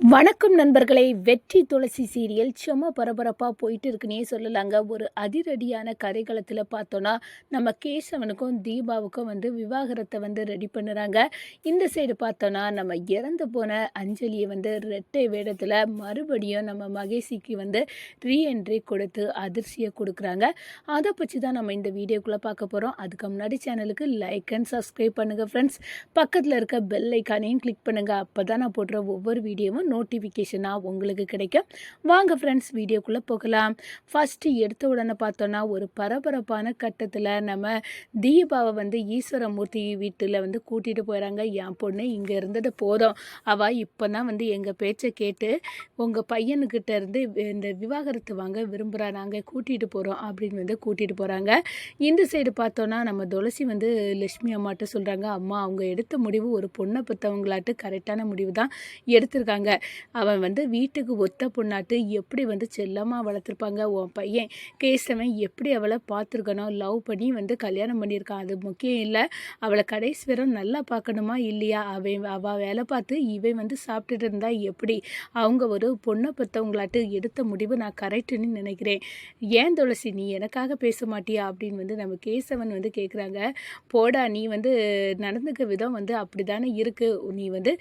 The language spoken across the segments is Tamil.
வணக்கம் நண்பர்களே வெற்றி துளசி சீரியல் செம்ம பரபரப்பாக போயிட்டு இருக்குன்னே சொல்லலாங்க. ஒரு அதிரடியான கதைக்களத்தில் பார்த்தோன்னா நம்ம கேசவனுக்கும் தீபாவுக்கும் வந்து விவாகரத்தை வந்து ரெடி பண்ணுறாங்க. இந்த சைடு பார்த்தோன்னா நம்ம இறந்து போன அஞ்சலியை வந்து ரெட்டை வேடத்தில் மறுபடியும் நம்ம மகேஷிக்கு வந்து ரீஎன்ட்ரி கொடுத்து அதிர்ச்சியை கொடுக்குறாங்க. அதை பற்றி தான் நம்ம இந்த வீடியோக்குள்ளே பார்க்க போகிறோம் அதுக்கு முன்னாடி சேனலுக்கு லைக் அண்ட் சப்ஸ்கிரைப் பண்ணுங்கள் ஃப்ரெண்ட்ஸ் பக்கத்தில் இருக்க பெல் ஐக்கானையும் கிளிக் பண்ணுங்கள் அப்போ தான் நான் போடுற ஒவ்வொரு வீடியோவும் நோட்டிஃபிகேஷனாக உங்களுக்கு கிடைக்கும். வாங்க ஃப்ரெண்ட்ஸ் வீடியோக்குள்ளே போகலாம். ஃபஸ்ட்டு எடுத்த உடனே பார்த்தோன்னா ஒரு பரபரப்பான கட்டத்தில் நம்ம தீபாவை வந்து ஈஸ்வரமூர்த்தி வீட்டில் வந்து கூட்டிகிட்டு போயிடறாங்க என் பொண்ணு இங்கே இருந்தது போதும். அவள் இப்போ தான் வந்து எங்கள் பேச்சை கேட்டு உங்கள் பையனுக்கிட்ட இருந்து இந்த விவாகரத்து வாங்க விரும்புகிறா நாங்கள் கூட்டிகிட்டு போகிறோம் அப்படின்னு வந்து கூட்டிகிட்டு போகிறாங்க இந்த சைடு பார்த்தோன்னா நம்ம துளசி வந்து லட்சுமி அம்மாட்ட சொல்கிறாங்க அம்மா அவங்க எடுத்த முடிவு ஒரு பொண்ணை பெற்றவங்களாட்டு கரெக்டான முடிவு தான் எடுத்திருக்காங்க. அவன் வந்து வீட்டுக்கு ஒத்த பொண்ணாட்டு எப்படி வந்து செல்லமாக வளர்த்துருப்பாங்க? உன் பையன் கேசவன் எப்படி அவளை பார்த்துருக்கணும்? லவ் பண்ணி வந்து கல்யாணம் பண்ணியிருக்கான். அது முக்கியம் இல்லை. அவளை கடைசி வரும் நல்லா பார்க்கணுமா இல்லையா? அவன் அவள் வேலை பார்த்து இவன் வந்து சாப்பிட்டுட்டு இருந்தா எப்படி? அவங்க ஒரு பொண்ணை பெற்றவங்களாட்டு எடுத்த முடிவு நான் கரெக்டுன்னு நினைக்கிறேன். ஏன் துளசி நீ எனக்காக பேச மாட்டியா? அப்படின்னு வந்து நம்ம கேசவன் வந்து கேட்குறாங்க போடா நீ வந்து நடந்துக்க விதம் வந்து அப்படி தானே இருக்குது நீ வந்து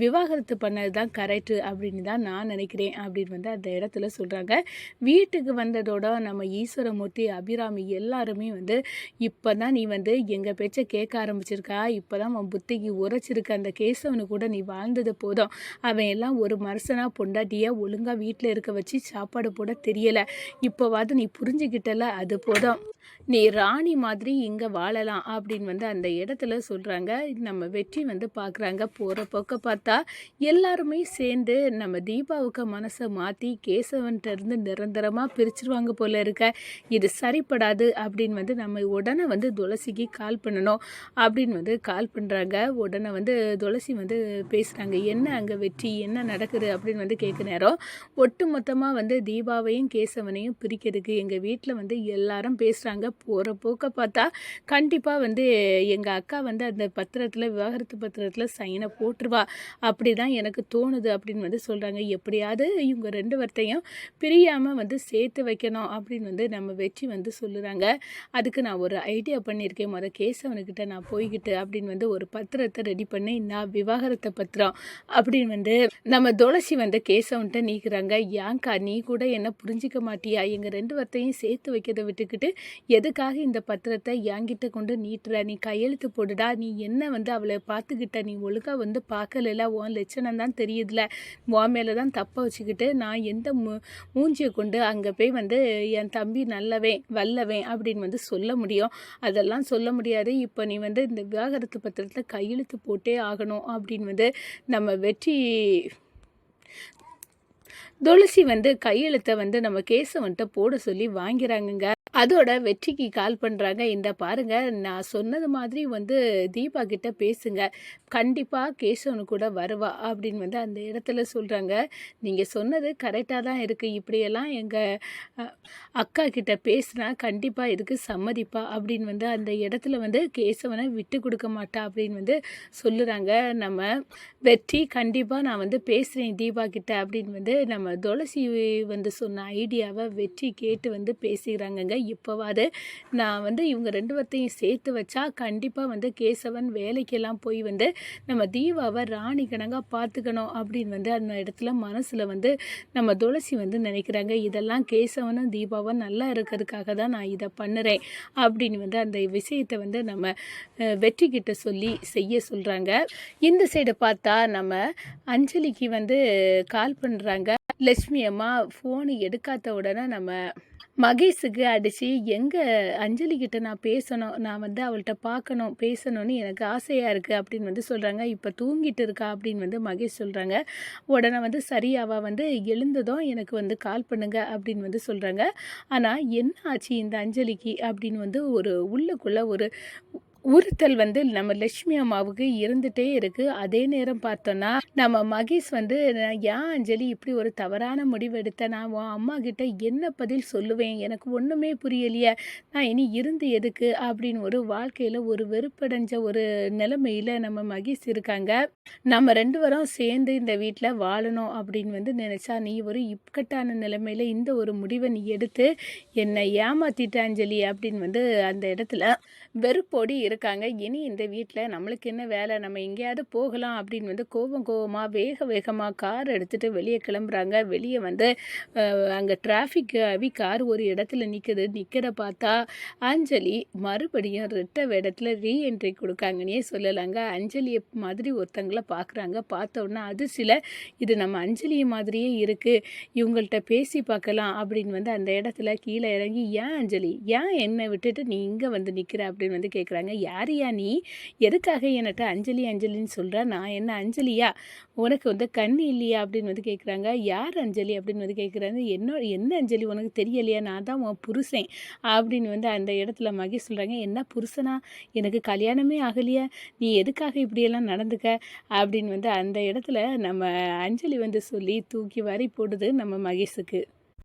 விவாகரத்து பண்ணது தான் கரெக்ட். அப்படின்னு தான் நான் நினைக்கிறேன் அப்படின்னு வந்து அந்த இடத்துல சொல்கிறாங்க வீட்டுக்கு வந்ததோட நம்ம ஈஸ்வரமூர்த்தி அபிராமி எல்லாருமே வந்து இப்போ தான் நீ வந்து எங்கள் பேச்சை கேட்க ஆரம்பிச்சிருக்கா? இப்போ தான் உன் புத்திக்கு உரைச்சிருக்க அந்த கேசவனு கூட நீ வாழ்ந்தது போதும். அவன் எல்லாம் ஒரு மரசனாக பொண்டாட்டியாக ஒழுங்காக வீட்டில் இருக்க வச்சு சாப்பாடு போட தெரியலை. இப்போவாது நீ புரிஞ்சுக்கிட்டல அது போதும். நீ ராணி மாதிரி இங்கே வாழலாம் அப்படின்னு வந்து அந்த இடத்துல சொல்கிறாங்க நம்ம வெற்றி வந்து பார்க்குறாங்க போகிற போக்க பார்த்தா எல்லாருமே சேர்ந்து நம்ம தீபாவுக்கு மனசை மாற்றி கேசவன்கிட்ட இருந்து நிரந்தரமாக பிரிச்சிருவாங்க போல இருக்க. இது சரிப்படாது அப்படின்னு வந்து நம்ம உடனே வந்து துளசிக்கு கால் பண்ணணும். அப்படின்னு வந்து கால் பண்ணுறாங்க உடனே வந்து துளசி வந்து பேசுகிறாங்க என்ன அங்கே வெற்றி? என்ன நடக்குது? அப்படின்னு வந்து கேட்க நேரம். ஒட்டு மொத்தமாக வந்து தீபாவையும் கேசவனையும் பிரிக்கிறதுக்கு எங்கள் வீட்டில் வந்து எல்லாரும் பேசுகிறாங்க போகிற போக்க பார்த்தா கண்டிப்பாக வந்து எங்கள் அக்கா வந்து அந்த பத்திரத்தில் விவாகரத்து பத்திரத்தில் சைனை போட்டுருவா. அப்படி தான் எனக்கு தோணுது. அப்படின்னு வந்து சொல்கிறாங்க எப்படியாவது இவங்க ரெண்டு வார்த்தையும் பிரியாமல் வந்து சேர்த்து வைக்கணும் அப்படின்னு வந்து நம்ம வெற்றி வந்து சொல்லுறாங்க. அதுக்கு நான் ஒரு ஐடியா பண்ணியிருக்கேன். முத கேசவனுக்கிட்ட நான் போய்கிட்டு அப்படின்னு வந்து ஒரு பத்திரத்தை ரெடி பண்ணி நான் விவாகரத்தை பத்திரம் அப்படின்னு வந்து நம்ம துளசி வந்து கேசவன்ட்ட நீக்கிறாங்க. ஏங்கா நீ கூட என்ன புரிஞ்சிக்க மாட்டியா? எங்கள் ரெண்டு வார்த்தையும் சேர்த்து வைக்கிறத விட்டுக்கிட்டு எதுக்காக இந்த பத்திரத்தை என்கிட்ட கொண்டு நீட்டுற? நீ கையெழுத்து போடுடா. நீ என்ன வந்து அவளை பார்த்துக்கிட்ட? நீ ஒழுங்காக வந்து பார்க்கல உன் லட்சணம் தான் தெரியுதுல. உன் மேலே தான் தப்பை வச்சுக்கிட்டு நான் எந்த மூ மூஞ்சியை கொண்டு அங்கே போய் வந்து என் தம்பி நல்லவன் வல்லவன் அப்படின்னு வந்து சொல்ல முடியும். அதெல்லாம் சொல்ல முடியாது. இப்போ நீ வந்து இந்த விவாகரத்து பத்திரத்தில் கையெழுத்து போட்டே ஆகணும் அப்படின்னு வந்து நம்ம வெற்றி துளசி வந்து கையெழுத்தை வந்து நம்ம கேஸை வந்துட்டு போட சொல்லி வாங்கிறாங்கங்க. அதோட வெற்றிக்கு கால் பண்ணுறாங்க இந்த பாருங்க நான் சொன்னது மாதிரி வந்து தீபா கிட்ட பேசுங்க. கண்டிப்பாக கேசவனு கூட வருவா அப்படின்னு வந்து அந்த இடத்துல சொல்கிறாங்க நீங்கள் சொன்னது கரெக்டாக தான் இருக்குது இப்படியெல்லாம் எங்கள் அக்கா கிட்ட பேசுனா கண்டிப்பாக இதுக்கு சம்மதிப்பா அப்படின்னு வந்து அந்த இடத்துல வந்து கேசவனை விட்டு கொடுக்க மாட்டா அப்படின்னு வந்து சொல்லுறாங்க. நம்ம வெற்றி கண்டிப்பாக நான் வந்து பேசுகிறேன் தீபா கிட்ட அப்படின்னு வந்து நம்ம துளசி வந்து சொன்ன ஐடியாவை வெற்றி கேட்டு வந்து பேசிக்கிறாங்கங்க. இப்போவாது நான் வந்து இவங்க ரெண்டு பேர்த்தையும் சேர்த்து வச்சா கண்டிப்பாக வந்து கேசவன் வேலைக்கெல்லாம் போய் வந்து நம்ம தீபாவை ராணி கணங்காக பார்த்துக்கணும் அப்படின்னு வந்து அந்த இடத்துல மனசில் வந்து நம்ம துளசி வந்து நினைக்கிறாங்க. இதெல்லாம் கேசவனும் தீபாவும் நல்லா இருக்கிறதுக்காக தான் நான் இதை பண்ணுறேன் அப்படின்னு வந்து அந்த விஷயத்தை வந்து நம்ம வெற்றி கிட்ட சொல்லி செய்ய சொல்கிறாங்க இந்த சைடை பார்த்தா நம்ம அஞ்சலிக்கு வந்து கால் பண்ணுறாங்க லட்சுமி அம்மா ஃபோனு எடுக்காத உடனே நம்ம மகேஷுக்கு அடித்து எங்கே அஞ்சலிக்கிட்ட நான் பேசணும் நான் வந்து அவள்கிட்ட பார்க்கணும் பேசணும்னு எனக்கு ஆசையாக இருக்குது அப்படின்னு வந்து சொல்கிறாங்க இப்போ தூங்கிட்டு இருக்கா? அப்படின்னு வந்து மகேஷ் சொல்கிறாங்க உடனே வந்து சரி அவள் வந்து எழுந்ததும் எனக்கு வந்து கால் பண்ணுங்க அப்படின்னு வந்து சொல்கிறாங்க ஆனால் என்ன ஆச்சு இந்த அஞ்சலிக்கு? அப்படின்னு வந்து ஒரு உள்ளுக்குள்ளே ஒரு உறுத்தல் வந்து நம்ம லட்சுமி அம்மாவுக்கு இருந்துகிட்டே இருக்குது அதே நேரம் பார்த்தோன்னா நம்ம மகேஷ் வந்து ஏன் அஞ்சலி இப்படி ஒரு தவறான முடிவு எடுத்த நான் உன் அம்மா கிட்ட என்ன பதில் சொல்லுவேன்? எனக்கு ஒன்றுமே புரியலையே. நான் இனி இருந்து எதுக்கு? அப்படின்னு ஒரு வாழ்க்கையில் ஒரு வெறுப்படைஞ்ச ஒரு நிலைமையில் நம்ம மகேஷ் இருக்காங்க. நம்ம ரெண்டு பேரும் சேர்ந்து இந்த வீட்டில் வாழணும் அப்படின்னு வந்து நினச்சா நீ ஒரு இக்கட்டான நிலைமையில் இந்த ஒரு முடிவை நீ எடுத்து என்னை ஏமாத்திட்ட அஞ்சலி அப்படின்னு வந்து அந்த இடத்துல வெறுப்போடி இருக்காங்க. இனி இந்த வீட்டில் நம்மளுக்கு என்ன வேலை? நம்ம எங்கேயாவது போகலாம் அப்படின்னு வந்து கோபம் கோபமாக வேக வேகமாக கார் எடுத்துகிட்டு வெளியே கிளம்புறாங்க. வெளியே வந்து அங்கே டிராஃபிக் அவி கார் ஒரு இடத்துல நிற்குது நிற்கிற பார்த்தா அஞ்சலி மறுபடியும் ரெட்ட இடத்துல ரீஎன்ட்ரி கொடுக்காங்கன்னே சொல்லலாங்க. அஞ்சலியை மாதிரி ஒருத்தங்களை பார்க்குறாங்க பார்த்தோன்னா அது சில இது நம்ம அஞ்சலி மாதிரியே இருக்குது இவங்கள்ட்ட பேசி பார்க்கலாம் அப்படின்னு வந்து அந்த இடத்துல கீழே இறங்கி ஏன் அஞ்சலி? ஏன் என்னை விட்டுட்டு நீ இங்கே வந்து நிற்கிற அப்படின்னு வந்து கேட்குறாங்க யாரியா நீ? எதுக்காக என்னட்ட அஞ்சலி அஞ்சலின்னு சொல்கிற நான் என்ன அஞ்சலியா? உனக்கு வந்து கண் இல்லையா? அப்படின்னு வந்து கேட்குறாங்க யார் அஞ்சலி அப்படின்னு வந்து கேட்குறாங்க என்ன என்ன அஞ்சலி உனக்கு தெரியலையா? நான் தான் உன் புருஷன் அப்படின்னு வந்து அந்த இடத்துல மகேஷ் சொல்கிறாங்க என்ன புருஷனா? எனக்கு கல்யாணமே ஆகலையா. நீ எதுக்காக இப்படியெல்லாம் நடந்துக்க? அப்படின்னு வந்து அந்த இடத்துல நம்ம அஞ்சலி வந்து சொல்லி தூக்கி வாரி போடுது நம்ம மகேஷுக்கு.